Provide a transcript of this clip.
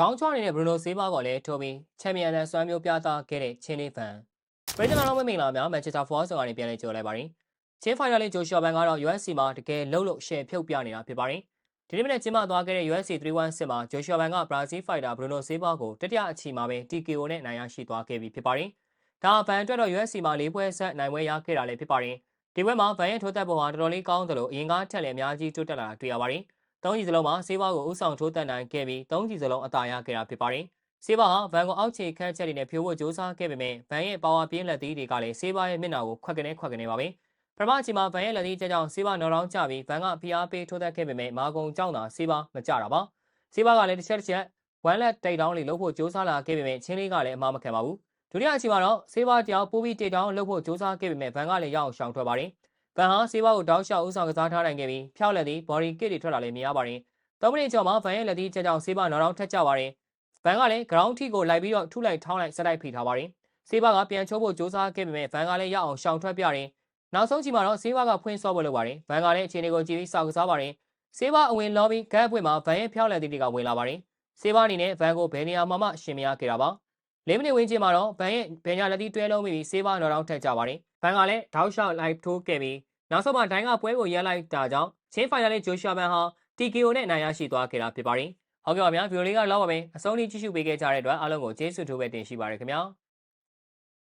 ဇောင်းချွားနေတဲ့ဘရူနိုဆေးဘားကလည်းထိုးပြီးချန်ပီယံတန်စွမ်းမျိုးပြသခဲ့တဲ့ချင်းလေးဖန်ပရိသတ်တော်မင်္ဂလာများမန်ချက်စတာဖောဆော်ကနေပြန်လည်ကြိုလိုက်ပါရင်ချင်းဖိုင်နယ်လေးဂျိုရှော့ဘန်ကတော့ UFC မှာတကယ်လှုပ်လို့ရှယ်ဖြုတ်ပြနေတာဖြစ်ပါတယ်ဒီနေ့မနေ့ကျင်းပသွားခဲ့တဲ့ UFC 316မှာဂျိုရှော့ဘန်ကဘရာဇီးဖိုက်တာဘရူနိုဆေးဘားကိုတတိယအချီမှာပဲ TKO နဲ့နိုင်ရရှိသွားခဲ့ပြီဖြစ်ပါတယ်ဒါဘန်အတွက်တော့ UFC မှာ၄ပွဲဆက်နိုင်ပွဲရခဲ့တာလည်းဖြစ်ပါတယ်ဒီပွဲမှာဘန်ရဲ့ထိုးသက်ပုံဟာတော်တော်လေးကောင်းတယ်လို့အရင်ကထက်လည်းအများကြီးတိုးတက်လာတာတွေ့ရပါတယ် သုံးကြီးစလုံးမှာဆေးဘားကိုဥဆောင်ထိုးတက်နိုင်ခဲ့ပြီးသုံးကြီးစလုံးအသာရခဲ့တာဖြစ်ပါတယ်။ဆေးဘားဟာဗန်ကိုအောက်ခြေခန့်ချက်တွေနဲ့ဖြိုးဖို့ကြိုးစားခဲ့ပေမဲ့ဗန်ရဲ့ပါဝါပြင်းလက်သီးတွေကလည်းဆေးဘားရဲ့မျက်နှာကိုခွက်ကနေခွက်ကနေပါပဲ။ပထမအချိန်မှာဗန်ရဲ့လက်သီးချက်ကြောင့်ဆေးဘားနော်တောင်းကျပြီးဗန်ကဖိအားပေးထိုးတက်ခဲ့ပေမဲ့မာကုံကြောင့်သာဆေးဘားမကျတာပါ။ဆေးဘားကလည်းတစ်ချက်တစ်ချက်ဝမ်လက်တိတ်တောင်းလေးလှုပ်ဖို့ကြိုးစားလာခဲ့ပေမဲ့ချင်းလေးကလည်းအမှားမခံပါဘူး။ဒုတိယအချိန်မှာတော့ဆေးဘားတယောက်ပိုးပြီးတိတ်တောင်းလှုပ်ဖို့ကြိုးစားခဲ့ပေမဲ့ဗန်ကလည်းရအောင်ရှောင်ထွက်ပါတယ်။ ဗန်ဟာဆေးဘားကိုတောက်လျှောက်ဥဆောင်ကစားထားနိုင်ခဲ့ပြီးဖျောက်လက်သည် body kit တွေထွက်လာလည်းမြင်ရပါတယ်။သုံးမိနစ်ကျော်မှာဗန်ရဲ့လက်သီးချက်ကြောင့်ဆေးဘားနော်တောင်းထက်ကြပါတယ်။ဗန်ကလည်း ground ထိကိုလိုက်ပြီးတော့ထုလိုက်ထောင်းလိုက်စက်တိုက်ဖိထားပါတယ်။ဆေးဘားကပြန်ချိုးဖို့ကြိုးစားခဲ့ပေမဲ့ဗန်ကလည်းရအောင်ရှောင်ထွက်ပြတယ်။နောက်ဆုံးချိန်မှာတော့ဆေးဘားကဖွင့်ဆော့ဖို့လုပ်ပါတယ်။ဗန်ကလည်းအခြေအနေကိုကြည့်ပြီးစောက်ကစားပါတယ်။ဆေးဘားအဝင်လောပြီးဂတ်အပွင့်မှာဗန်ရဲ့ဖျောက်လက်သီးတွေကဝင်လာပါတယ်။ဆေးဘားအနေနဲ့ဗန်ကိုဘယ်နေရာမှာမှရှင်မရခဲ့တာပါ။လေးမိနစ်ဝန်းကျင်မှာတော့ဗန်ရဲ့ဗန်ညာလက်သီးတွဲလုံးပြီးဆေးဘားနော်တောင်းထက်ကြပါတယ်။ဗန်ကလည်းထောက်လျှောက်လိုက်ထိုးခဲ့ပြီး နောက်ဆုံးမှာဒိုင်းကပွဲကိုရက်လိုက်တာကြောင့်ချင်းဖိုင်နယ်လေးဂျိုရှွာဘန်ဟာ TKO နဲ့နိုင်ရရှိသွားခဲ့တာဖြစ်ပါတယ်။ဟုတ်ကဲ့ပါဗျာဗီဒီယိုလေးကတော့လောက်ပါပဲအဆုံးထိကြည့်ရှုပေးခဲ့ကြတဲ့အတွက်အားလုံးကိုကျေးဇူးထိုးပဲတင်ရှိပါရခင်ဗျာ။